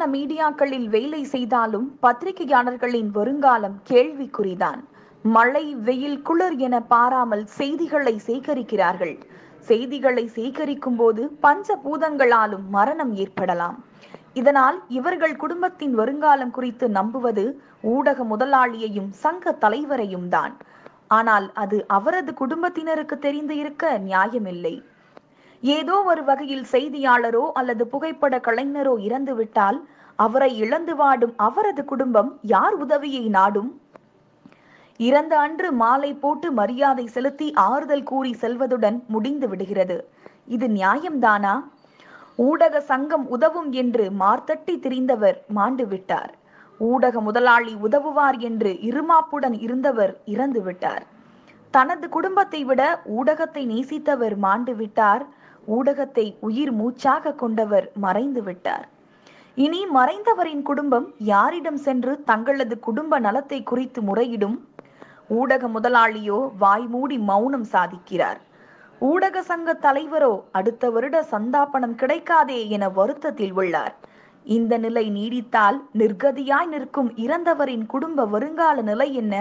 பிரதான மீடியாக்களில் வேலை செய்தாலும் பத்திரிகையாளர்களின் வருங்காலம் கேள்விக்குறிதான். மழை வெயில் குளிர் என பாராமல் செய்திகளை சேகரிக்கிறார்கள். செய்திகளை சேகரிக்கும் போது பஞ்ச பூதங்களாலும் மரணம் ஏற்படலாம். இதனால் இவர்கள் குடும்பத்தின் வருங்காலம் குறித்து நம்புவது ஊடக முதலாளியையும் சங்க தலைவரையும் தான் ஆனால் அது அவரது குடும்பத்தினருக்கு தெரிந்து இருக்க நியாயமில்லை. ஏதோ ஒரு வகையில் செய்தியாளரோ அல்லது புகைப்பட கலைஞரோ இறந்துவிட்டால் அவரை இழந்து வாடும் அவரது குடும்பம் யார் உதவியை நாடும்? இறந்த அன்று மாலை போட்டு மரியாதை செலுத்தி ஆறுதல் கூறி செல்வதுடன் முடிந்து விடுகிறது. இது நியாயம்தானா? ஊடக சங்கம் உதவும் என்று மார்த்தட்டி திரிந்தவர் மாண்டு விட்டார். ஊடக முதலாளி உதவுவார் என்று இருமாப்புடன் இருந்தவர் இறந்து விட்டார் தனது குடும்பத்தை விட ஊடகத்தை நேசித்தவர் மாண்டு விட்டார். ஊடகத்தை உயிர் மூச்சாக கொண்டவர் மறைந்து விட்டார். இனி மறைந்தவரின் குடும்பம் யாரிடம் சென்று தங்களது குடும்ப நலத்தை குறித்து முறையிடும்? ஊடக முதலாளியோ வாய்மூடி மௌனம் சாதிக்கிறார். ஊடக சங்க தலைவரோ அடுத்த வருட சந்தாபனம் கிடைக்காதே என வருத்தத்தில் உள்ளார். இந்த நிலை நீடித்தால் நிர்கதியாய் நிற்கும் இறந்தவரின் குடும்ப வருங்கால நிலை என்ன?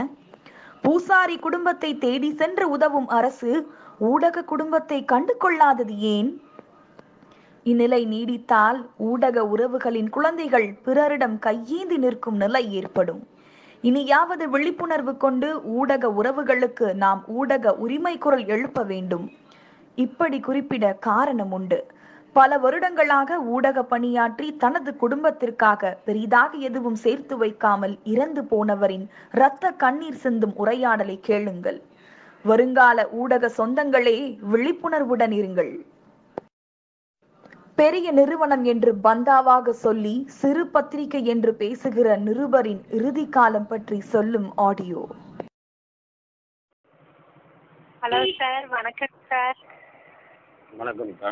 பூசாரி குடும்பத்தை தேடி சென்று உதவும் அரசு ஊடக குடும்பத்தை கண்டு கொள்ளாதது ஏன்? இந்நிலை நீடித்தால் ஊடக உறவுகளின் குழந்தைகள் பிறரிடம் கையேந்தி நிற்கும் நிலை ஏற்படும். இனியாவது விழிப்புணர்வு கொண்டு ஊடக உறவுகளுக்கு நாம் ஊடக உரிமை குரல் எழுப்ப வேண்டும். இப்படி குறிப்பிட காரணம் உண்டு. பல வருடங்களாக ஊடக பணியாற்றி தனது குடும்பத்திற்காக பெரிதாக எதுவும் சேர்த்து வைக்காமல் இறந்து போனவரின் இரத்த கண்ணீர் சிந்தும் உரையாடலை கேளுங்கள். வருங்கால ஊடக சொந்தங்களே விழிப்புணர்வுடன் இருங்கள். பெரிய நிறுவனம் என்று பந்தாவாக சொல்லி சிறு பத்திரிகை என்று பேசுகிற நிருபரின் இறுதி காலம் பற்றி சொல்லும் ஆடியோ. ஹலோ சார் வணக்கம் சார். வணக்கம்க்கா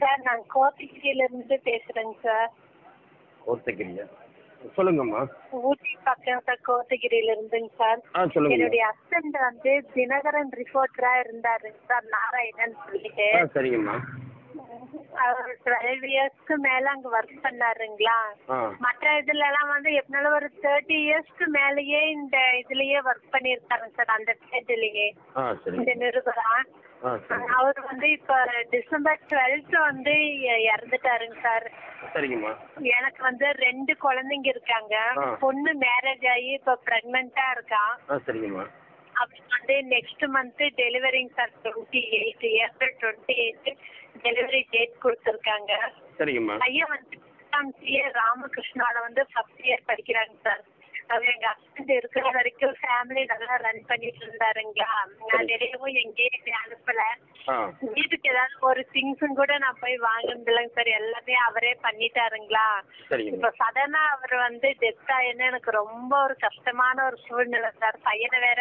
சார். நான் கோத்தகிரியில இருந்து பேசுறேங்க சார். கோத்தகிரியா? சொல்லுங்கம்மா. ஊட்டி பக்கம் சார் கோத்தகிரியில இருந்துங்க சார். ஆ சொல்லுங்க என்னுடைய ஹஸ்பண்ட் வந்து தினகரன் ரிப்போர்ட்டரா இருந்தாரு சார் நாராயணன் சொல்லிட்டு. ஆ சரிங்கம்மா. அவர் டுவெல் இயர்ஸ்க்கு மேல அங்க ஒர்க் பண்ணாருங்களா? மற்ற இதுல எல்லாம் வந்து எப்படினாலும் ஒரு தேர்ட்டி இயர்ஸ்க்கு மேலேயே இந்த இதுலயே ஒர்க் பண்ணியிருக்காருங்க சார் அந்த ஃபீல்ட்லயே இந்த நிருபரா. அவர் வந்து இப்ப டிசம்பர் டுவெல்த் வந்து இறந்துட்டாருங்க சார் சரிங்கம்மா. எனக்கு வந்து ரெண்டு குழந்தைங்க இருக்காங்க. பொண்ணு மேரேஜ் ஆகி இப்ப பிரெக்னெண்டா இருக்கா. சரிங்கம்மா. அவருக்கு வந்து next month delivering sir twenty eight April twenty eight delivery date கொடுத்துருக்காங்க சரிங்கம்மா பையன் வந்து சிஏ ராமகிருஷ்ணால வந்து ஃபர்ஸ்ட் இயர் படிக்கிறாங்க சார். அவர் எங்க ஹஸ்பண்ட் இருக்கிற வரைக்கும் ஃபேமிலி நல்லா ரன் பண்ணிட்டு இருந்தாருங்களா நான் வெளியவும் எங்கேயும் அனுப்பல. வீட்டுக்கு ஏதாவது ஒரு திங்ஸும் கூட நான் போய் வாங்கினது இல்லைங்க சார். எல்லாமே அவரே பண்ணிட்டாருங்களா? இப்ப சடனா அவர் வந்து டெத் ஆயின்னு எனக்கு ரொம்ப ஒரு கஷ்டமான ஒரு சூழ்நிலை சார். பையனை வேற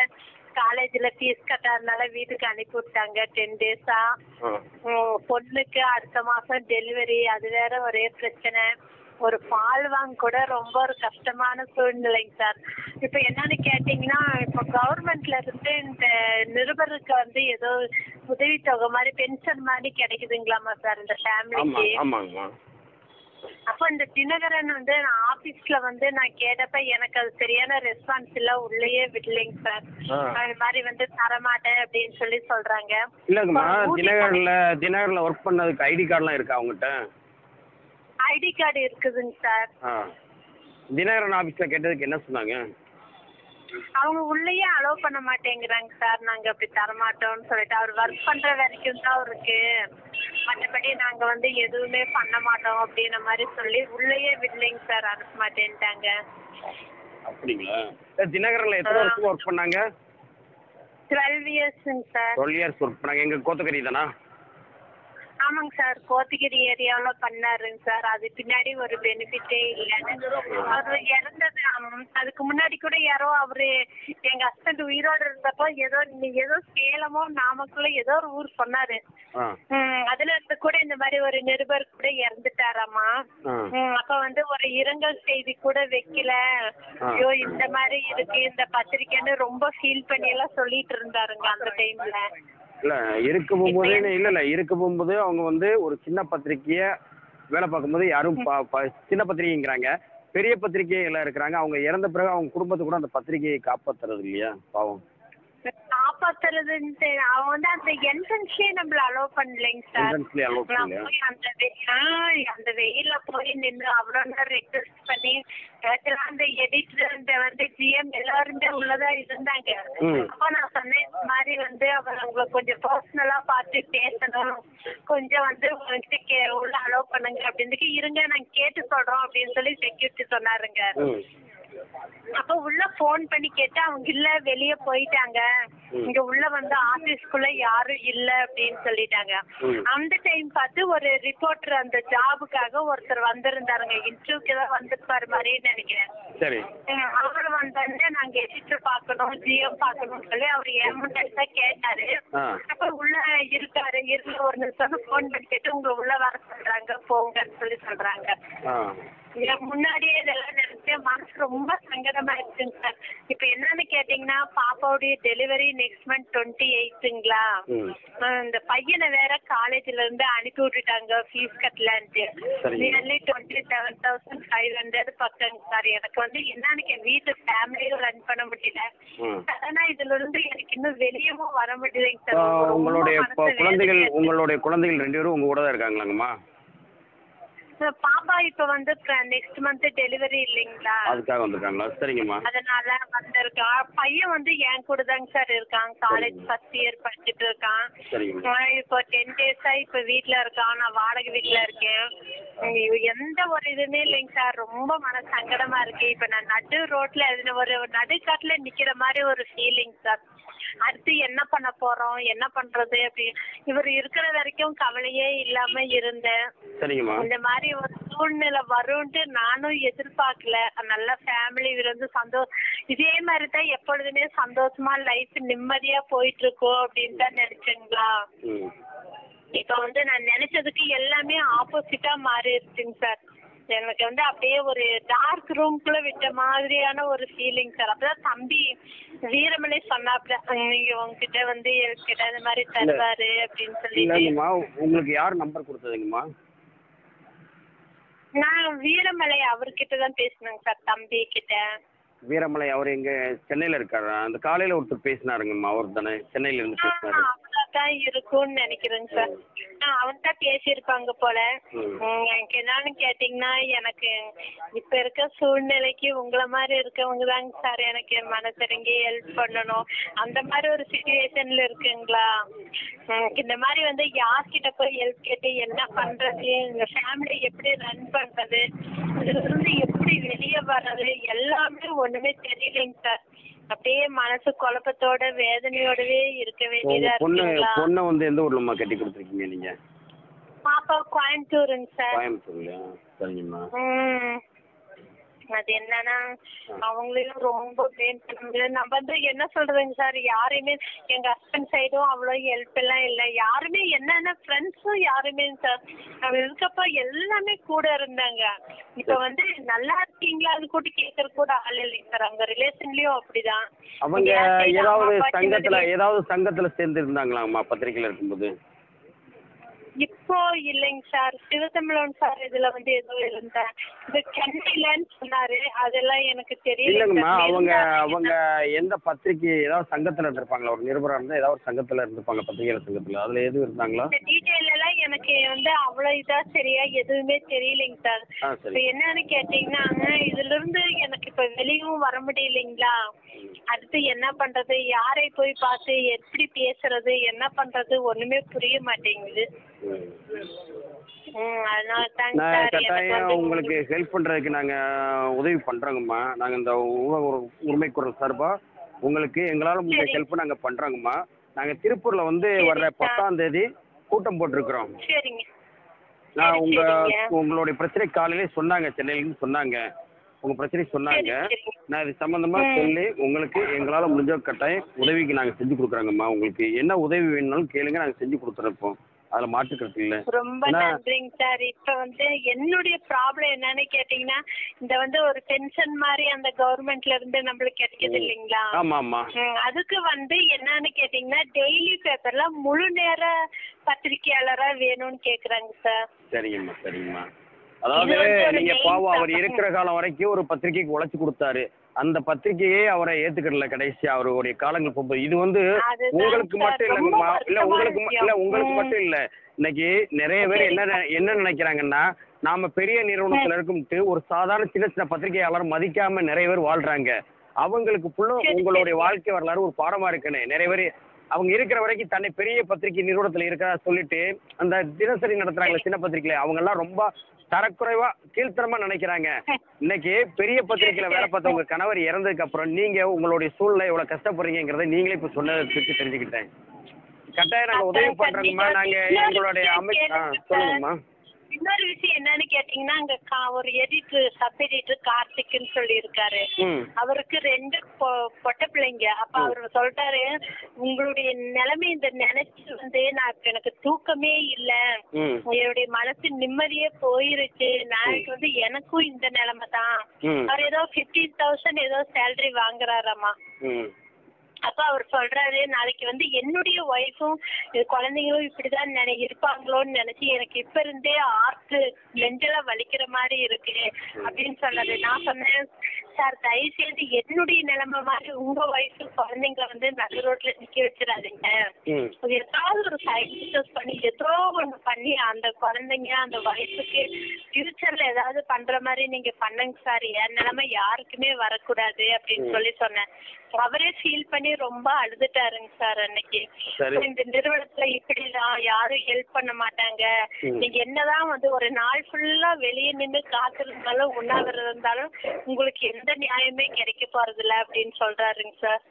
காலேஜ்ல ஃபீஸ் கட்டாதனால வீட்டுக்கு அனுப்பி விட்டாங்க. டென் டேஸா பொண்ணுக்கு அடுத்த மாசம் டெலிவரி அது வேற ஒரே பிரச்சனை. ஒரு பால் வாங்க கூட ரொம்ப ஒரு கஷ்டமான சூழ்நிலைங்க சார். இப்ப என்னன்னு கேட்டீங்கன்னா இப்ப கவர்மெண்ட்ல இருந்து இந்த நிருபருக்கு வந்து ஏதோ உதவித்தொகை மாதிரி பென்ஷன் மாதிரி கிடைக்குதுங்களாமா சார் இந்த ஃபேமிலிக்கு அப்போ இந்த தினகரன் வந்து நான் ஆபீஸ்ல வந்து நான் கேட்டப்ப எனக்கு அது சரியான ரெஸ்பான்ஸ் இல்ல. உள்ளேயே விடலைங்க சார் அது மாதிரி வந்து தரமாட்டேன் அப்படின்னு சொல்லி சொல்றாங்க. இல்லைங்கம்மா தினகரில் தினகரில் ஒர்க் பண்ணதுக்கு ஐடி கார்டெலாம் இருக்கா அவங்ககிட்ட ஐடி கார்டு இருக்குதுங்க சார் தினகரன் ஆஃபீஸில் கேட்டதுக்கு என்ன சொன்னாங்க? அவங்க உள்ளேயே அலோவ் பண்ண மாட்டேங்கிறாங்க சார் நாங்க அப்படி தரமாட்டோம்னு சொல்லிட்டு அவர் ஒர்க் பண்ற வரைக்கும் தான் அவருக்கு மற்றபடி நாங்க வந்து எதுவுமே பண்ண மாட்டோம் அப்படின்ன மாதிரி சொல்லி உள்ளேயே விடலைங்க சார் அனுப்ப மாட்டேன்ட்டாங்க. அப்படிங்களா? சார் தினகரில் எத்தனை வருஷம் ஒர்க் பண்ணாங்க? டுவெல் இயர்ஸுங்க சார் டுவெல் இயர்ஸ் ஒர்க் பண்ணாங்க. எங்கள் கோத்தகிரி தானா? ஆமாங்க சார். கோத்தகிரி ஏரியாவுல பண்ணாருங்க சார். அது பின்னாடி ஒரு பெனிஃபிட்டே இல்லைன்னு அவர் இறந்தது ஆமாம். அதுக்கு முன்னாடி கூட யாரோ அவரு எங்க ஹஸ்பண்ட் உயிரோடு இருந்தப்போ ஏதோ நீ ஏதோ சேலமோ நாமக்கலோ ஏதோ ஒரு ஊர் சொன்னாரு. ஆ. ம், அதுல இருந்து கூட இந்த மாதிரி ஒரு நிருபர் கூட இறந்துட்டாராமா. ஆ. ம், அப்ப வந்து ஒரு இரங்கல் செய்தி கூட வைக்கல. ஆ. ஐயோ இந்த மாதிரி இருக்கு. இந்த பத்திரிக்கைன்னு ரொம்ப ஃபீல் பண்ணி எல்லாம் சொல்லிட்டு இருந்தாருங்க அந்த டைம்ல இல்லை இருக்க போகும்போது இல்லை இல்லை இருக்க போகும்போது அவங்க வந்து ஒரு சின்ன பத்திரிக்கையை வேலை பார்க்கும்போது யாரும் சின்ன பத்திரிகைங்கிறாங்க. பெரிய பத்திரிகைகள் இருக்கிறாங்க. அவங்க இறந்த பிறகு அவங்க குடும்பத்தை கூட அந்த பத்திரிகையை காப்பாத்துறது இல்லையா? பாவம். காப்பாத்துறதுன்ட்டு அவன் வந்து அந்த என்ட்ரன்ஸ்லயே நம்மள அலோவ் பண்ணலைங்க சார் என்ட்ரன்ஸ்லேயே நான் பண்ணலையா? போய் அந்த வெ- ஆ, அந்த வெயில்ல போய் நின்று அவ்வளோ நேரம் ரெக்வஸ்ட் பண்ணி actually அந்த எடிட்டர் வந்து ஜிஎம் எல்லாருமே உள்ளதா இருந்தாங்க. ம். அப்போ நான் சொன்னேன் இந்த மாதிரி வந்து அவர் உங்களை கொஞ்சம் பர்சனலா பார்த்து பேசணும். கொஞ்சம் வந்து உங்ககிட்ட கே உள்ள அலோவ் பண்ணுங்க. அப்படின்னு இருங்க நான் கேட்டு சொல்றோம். அப்படின்னு சொல்லி செக்யூரிட்டி சொன்னாருங்க. ம். அப்ப உள்ள ஃபோன் பண்ணி கேட்டா அவங்க இல்ல வெளிய போயிட்டாங்க. இங்க உள்ள வந்து ஆபீஸ்க்குள்ள யாரும் இல்ல அப்படின்னு சொல்லிட்டாங்க. அந்த டைம் பார்த்து ஒரு ரிப்போர்ட்டர் அந்த ஜாபுக்காக ஒருத்தர் வந்திருந்தாருங்க. இன்டர்வியூக்கு தான் வந்திருப்பாரு மாதிரின்னு நினைக்கிறேன். அவர் வந்தோடனே நாங்க எடிட்டர் பார்க்கணும் ஜிஎம் பார்க்கணும்னு சொல்லி அவர் எமர்ஜென்ஸா கேட்டாரு. அப்ப உள்ள இருக்காரு இருந்த ஒரு நிமிஷம் ஃபோன் பண்ணி கேட்டு உங்களை உள்ள வர சொல்றாங்க போங்கன்னு சொல்லி சொல்றாங்க. முன்னாடியே இதெல்லாம் நினைச்சு மனசு ரொம்ப சங்கடமா இருக்குங்க சார். இப்ப என்னன்னு கேட்டீங்கன்னா பாப்பாவுடைய டெலிவரி நெக்ஸ்ட் மந்த் டுவெண்ட்டி எயித்துங்களா இந்த பையனை வேற காலேஜ்ல இருந்து அனுப்பி விட்டுட்டாங்க fees கட்டலான்ட்டு. Nearly twenty seven thousand five hundred பக்கங்க sir. எனக்கு வந்து என்னன்னு வீட்டு ஃபேமிலியும் ரன் பண்ண முடியல. ஆனா இதுல இருந்து எனக்கு இன்னும் வெளியவும் வர முடியலைங்க சார். உங்களுடைய குழந்தைகள். உங்களுடைய குழந்தைகள் ரெண்டு பேரும் உங்க கூட தான் இருக்காங்களாங்கம்மா? பாப்பா இப்ப வந்து நெக்ஸ்ட் மந்த் டெலிவரி இல்லைங்களா? அதுக்காக வந்திருக்காங்களா? சரிங்கம்மா. அதனால வந்திருக்கான் பையன் வந்து என் கூட தாங்க சார் இருக்கான். காலேஜ். ஃபர்ஸ்ட் இயர் படிச்சுட்டு இருக்கான். சரிங்கம்மா. இப்போ டென் டேஸா இப்ப வீட்ல இருக்கான். நான் வாடகை வீட்ல இருக்கேன். எந்த ஒரு இதுவுமே இல்லைங்க சார். ரொம்ப மன சங்கடமா இருக்கு. இப்ப நான் நடு ரோட்ல ஒரு நடுக்காட்டுல நிக்கிற மாதிரி ஒரு ஃபீலிங் சார். அடுத்து என்ன பண்ண போறோம்? என்ன பண்றது? அப்படி இவர் இருக்கிற வரைக்கும் கவலையே இல்லாம இருந்தேன். இந்த மாதிரி ஒரு சூழ்நிலை வரும்ட்டு நானும் எதிர்பார்க்கல. நல்ல ஃபேமிலி இருந்து சந்தோஷம் இதே மாதிரி தான் எப்பொழுதுமே சந்தோஷமா லைஃப் நிம்மதியா போயிட்டு இருக்கோம் அப்படின்னு தான் நினைச்சேங்களா இப்ப வந்து நான் நினைச்சதுக்கு எல்லாமே ஆப்போசிட்டா மாறிடுச்சுங்க சார். எனக்கு வந்து அப்படியே ஒரு டார்க் ரூம்குள்ள விட்ட மாதிரியான ஒரு ஃபீலிங் சார். அப்பதான் தம்பி வீரமணி சொன்னாப்ல நீங்க உங்ககிட்ட வந்து கிட்ட இந்த மாதிரி தருவாரு அப்படின்னு இல்லைங்கம்மா உங்களுக்கு யார் நம்பர் கொடுத்ததுங்கம்மா? நான் வீரமலை அவர்கிட்ட தான் பேசினேங்க சார் தம்பி கிட்ட வீரமலை அவர் எங்க சென்னையில இருக்காரா? அந்த காலையில ஒருத்தர் பேசினாருங்கம்மா அவர் தானே சென்னையில இருந்து பேசினாரு. தான் இருக்கும்னு நினைக்கிறேங்க சார். அவன் தான் பேசியிருப்பாங்க போல. எனக்கு என்னன்னு கேட்டீங்கன்னா எனக்கு இப்ப இருக்க சூழ்நிலைக்கு உங்களை மாதிரி இருக்கவங்க தாங்க சார் எனக்கு மனசிறங்கி ஹெல்ப் பண்ணணும். அந்த மாதிரி ஒரு சுச்சுவேஷன்ல இருக்குங்களா? இந்த மாதிரி வந்து யார்கிட்ட போய் ஹெல்ப் கேட்டு என்ன பண்றது? இந்த ஃபேமிலி எப்படி ரன் பண்றது? இதுல இருந்து எப்படி வெளியே வர்றது? எல்லாமே ஒண்ணுமே தெரியலைங்க சார். அப்படியே மனசு குழப்பத்தோட வேதனையோடவே இருக்க வேண்டியதா பொண்ணு இருக்குங்களா? பொண்ணை வந்து எந்த ஊர்லம்மா கட்டி கொடுத்துருக்கீங்க நீங்க? பாப்பா கோயம்புத்தூருங்க சார். கோயம்புத்தூர்லையா? சரிங்கம்மா. ம். அது என்னன்னா அவங்களையும் ரொம்ப பெயின் பண்ண நம்ம வந்து என்ன சொல்றதுங்க சார் யாரையுமே எங்க ஹஸ்பண்ட் சைடும் அவ்வளோ ஹெல்ப் எல்லாம் இல்லை. யாருமே என்னென்ன ஃப்ரெண்ட்ஸும் யாருமே சார் நம்ம இருக்கப்ப எல்லாமே கூட இருந்தாங்க. இப்ப வந்து நல்லா இருக்கீங்களா? அது கூட கேட்கற கூட ஆள் இல்லைங்க சார் அவங்க ரிலேஷன்லயும் அப்படிதான். அவங்க ஏதாவது சங்கத்துல ஏதாவது சங்கத்துல சேர்ந்து இருந்தாங்களாம்மா பத்திரிக்கையில இருக்கும்போது. இப்போ இல்லைங்க சார். சிவத்தமிழன் சார் இதுல வந்து ஏதோ இருந்தேன் இது சென்னையிலன்னு சொன்னாரு. அதெல்லாம் எனக்கு தெரியல இல்லைங்கம்மா அவங்க அவங்க எந்த பத்திரிக்கை ஏதாவது சங்கத்துல இருந்திருப்பாங்களா? ஒரு நிருபரா இருந்தா ஏதாவது ஒரு சங்கத்துல இருந்திருப்பாங்க பத்திரிகையாளர் சங்கத்துல. அதுல எதுவும் இருந்தாங்களா? இந்த டீட்டெயில் எல்லாம் எனக்கு வந்து அவ்வளவு இதா சரியா எதுவுமே தெரியலைங்க சார். ஆ இப்ப சரி என்னன்னு கேட்டீங்கன்னா எனக்கு இப்ப வெளியும் வர முடியலைங்களா? அடுத்து என்ன பண்றது? யாரை போய் பார்த்து எப்படி பேசுறது? என்ன பண்றது? ஒண்ணுமே புரிய மாட்டேங்குது. கட்டாயம் உங்களுக்கு ஹெல்ப் பண்றதுக்கு நாங்க உதவி பண்றோங்கம்மா. நாங்க இந்த ஒரு உரிமை குரல் சார்பா உங்களுக்கு எங்களால முடிஞ்ச. ஹெல்ப் நாங்க பண்றோங்கம்மா. நாங்க திருப்பூர்ல வந்து வர்ற. பத்தாம் தேதி கூட்டம் போட்டிருக்கிறோம். சரிங்க. நான் உங்க. உங்களுடைய பிரச்சனை காலையிலே சொன்னாங்க சென்னையில சொன்னாங்க. உங்க பிரச்சனை சொன்னாங்க. நான் இது சம்பந்தமா. சொல்லி உங்களுக்கு எங்களால முடிஞ்ச கட்டாயம் உதவிக்கு நாங்க செஞ்சு கொடுக்குறோங்கம்மா. உங்களுக்கு என்ன உதவி வேணும்னாலும் கேளுங்க நாங்க செஞ்சு கொடுத்துறோம் அதுல மாற்றுக்கிறது இல்ல. ரொம்ப நன்றிங்க சார். இப்ப வந்து என்னுடைய ப்ராப்ளம் என்னன்னு கேட்டீங்கன்னா இந்த வந்து ஒரு பென்ஷன் மாதிரி அந்த கவர்மெண்ட்ல இருந்து நம்மளுக்கு கிடைக்குது இல்லைங்களா? ஆமா ஆமா அதுக்கு வந்து என்னன்னு கேட்டீங்கன்னா டெய்லி பேப்பர்ல முழு நேர பத்திரிக்கையாளரா வேணும்னு கேக்குறாங்க சார். சரிங்கம்மா சரிங்கம்மா. அதாவது நீங்க பாவம் அவர். இருக்கிற காலம் வரைக்கும் ஒரு பத்திரிக்கைக்கு உழைச்சு கொடுத்தாரு அந்த பத்திரிக்கையே அவரை ஏத்துக்கிடல கடைசி அவருடைய காலங்கள் போகும்போது இது வந்து உங்களுக்கு மட்டும் இல்ல உங்களுக்கு இல்ல. உங்களுக்கு. மட்டும் இல்ல இன்னைக்கு நிறைய பேர் என்ன என்ன நினைக்கிறாங்கன்னா நாம பெரிய நிறுவனத்துல இருக்கும்ட்டு ஒரு சாதாரண சின்ன சின்ன பத்திரிகையாளர் மதிக்காம நிறைய பேர் வாழ்றாங்க அவங்களுக்கு ஃபுல்லா சரி, உங்களுடைய. வாழ்க்கை வரலாறு ஒரு பாடமா இருக்குன்னு நிறைய பேர் அவங்க இருக்கிற வரைக்கும் தன்னை பெரிய பத்திரிகை நிறுவனத்துல இருக்கிறதா சொல்லிட்டு அந்த தினசரி நடத்துறாங்களே சின்ன பத்திரிகையில அவங்க எல்லாம் ரொம்ப தரக்குறைவா கீழ்த்தரமா நினைக்கிறாங்க. இன்னைக்கு பெரிய பத்திரிகையில வேலை பார்த்த உங்க கணவர் இறந்ததுக்கு அப்புறம் நீங்க உங்களுடைய சூழ்நிலை எவ்வளவு கஷ்டப்படுறீங்கிறத நீங்களே இப்ப சொன்னதை திருப்பி தெரிஞ்சுக்கிட்டேன். கட்டாயம் நாங்க உதவி பண்றோங்கம்மா. நாங்க எங்களுடைய அமை சொல்லுங்கம்மா. இன்னொரு விஷயம் என்னன்னு கேட்டீங்கன்னா அங்க ஒரு எடிட்டர் சப் எடிட்டர் கார்த்திக்னு சொல்லி இருக்காரு அவருக்கு ரெண்டு பொட்ட பிள்ளைங்க. அப்ப அவர் சொல்றாரு உங்களுடைய நிலைமை இந்த நினைச்சு வந்து நான் எனக்கு தூக்கமே இல்ல. என்னுடைய மனசு நிம்மதியே போயிருச்சு. நாளைக்கு வந்து எனக்கும் இந்த நிலைமை தான். அவர் ஏதோ பிப்டீன் தௌசண்ட் ஏதோ சேலரி வாங்குறாராமா. அப்ப அவர் சொல்றாரு நாளைக்கு வந்து என்னுடைய ஒய்ஃபும் குழந்தைங்களும் இப்படிதான் நினை இருப்பாங்களோன்னு நினைச்சு எனக்கு இப்ப இருந்தே ஆர்ட் நெஞ்செல்லாம் வலிக்கிற மாதிரி இருக்கு அப்படின்னு சொன்னாரு. நான் சொன்னேன் சார் தயவு செய்து என்னுடைய நிலைமை மாதிரி உங்க ஒய்ஃபு குழந்தைங்க வந்து நடு ரோட்ல நிக்க வச்சிடாதீங்க. ஏதாவது ஒரு பிசினஸ் பண்ணி ஏதோ ஒண்ணு பண்ணி அந்த குழந்தைங்க அந்த வயசுக்கு ஃபியூச்சர்ல ஏதாவது பண்ற மாதிரி நீங்க பண்ணுங்க சார். என் நிலைமை யாருக்குமே வரக்கூடாது அப்படின்னு சொல்லி சொன்னேன். அவரே ஃபீல் பண்ணி ரொம்ப அழுதுட்டாருங்க சார் அன்னைக்கு. இந்த நிறுவனத்துல இப்படிதான் யாரும் ஹெல்ப் பண்ண மாட்டாங்க. நீங்க என்னதான் வந்து ஒரு நாள் ஃபுல்லா வெளியே நின்னு காத்திருந்தாலும் உண்ணாவிரதம் இருந்தாலும் உங்களுக்கு எந்த நியாயமே கிடைக்க போறது இல்ல அப்படின்னு சொல்றாருங்க சார்.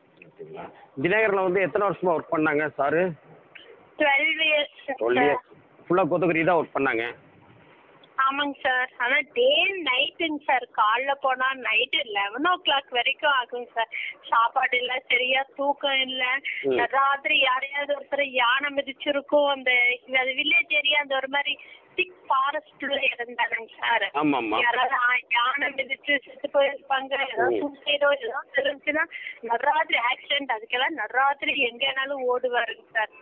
தினகரில் வந்து எத்தனை வருஷமா ஒர்க் பண்ணாங்க சாரு? டுவெல் இயர்ஸ் ஃபுல்லாக கோத்தகிரி தான் ஒர்க் பண்ணாங்க. ஆமாங்க சார். ஆனா டே நைட்டுங்க சார். காலைல போனா நைட்டு லெவன் ஓ கிளாக் வரைக்கும் ஆகுங்க சார். சாப்பாடு இல்ல சரியா தூக்கம் இல்ல. ராத்திரி யாரையாவது ஒருத்தர் யானை மிதிச்சிருக்கும். அந்த வில்லேஜ் ஏரியா அந்த ஒரு மாதிரி திக் ஃபாரஸ்ட்ல இருந்தாங்க சார். யாராவது யானை மிதிச்சு செத்து போயிருப்பாங்க ஏதாவது. சூசைடோ ஏதாவது இருந்துச்சுன்னா நடுராத்திரி ஆக்சிடென்ட் அதுக்கெல்லாம் நடுராத்திரி எங்கேனாலும் ஓடுவாருங்க சார்.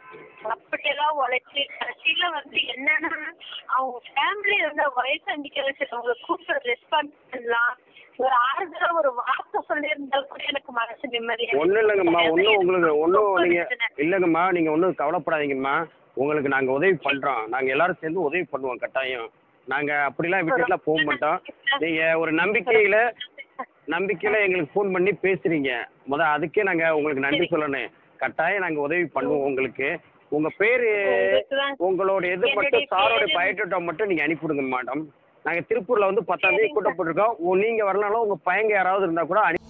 அப்படியெல்லாம் உழைச்சு கடைசியில வந்து என்னன்னா அவங்க ஃபேமிலி இருந்த வயசு அண்டிக்கிற அவங்க கூப்பிட்டு ரெஸ்பான்ஸ் பண்ணலாம். ஒரு ஆறுதலா ஒரு வார்த்தை சொல்லியிருந்தால் கூட எனக்கு மனசு நிம்மதியா ஒன்றும் இல்லைங்கம்மா. ஒன்றும் உங்களுக்கு ஒன்றும் நீங்கள். இல்லைங்கம்மா. நீங்கள் ஒன்றும் கவலைப்படாதீங்கம்மா. உங்களுக்கு நாங்கள் உதவி பண்ணுறோம் நாங்கள் எல்லாரும் சேர்ந்து உதவி பண்ணுவோம் கட்டாயம். நாங்கள் அப்படிலாம் விட்டுட்டுலாம் போக மாட்டோம். நீங்கள் ஒரு நம்பிக்கையில் நம்பிக்கையில் எங்களுக்கு ஃபோன் பண்ணி பேசுகிறீங்க முத அதுக்கே நாங்கள் உங்களுக்கு நன்றி சொல்லணும். கட்டாயம் நாங்கள் உதவி பண்ணுவோம் உங்களுக்கு. உங்கள் பேர் உங்களோட இது மட்டும் சாரோட பயோடேட்டா மட்டும் நீங்கள் அனுப்பிவிடுங்க மேடம். நாங்கள் திருப்பூரில் வந்து பத்தாம் தேதி சரிங்க. கூட்ட போட்டிருக்கோம் நீங்கள் வரனாலும் உங்கள் பையங்க யாராவது இருந்தால் கூட அனுப்பி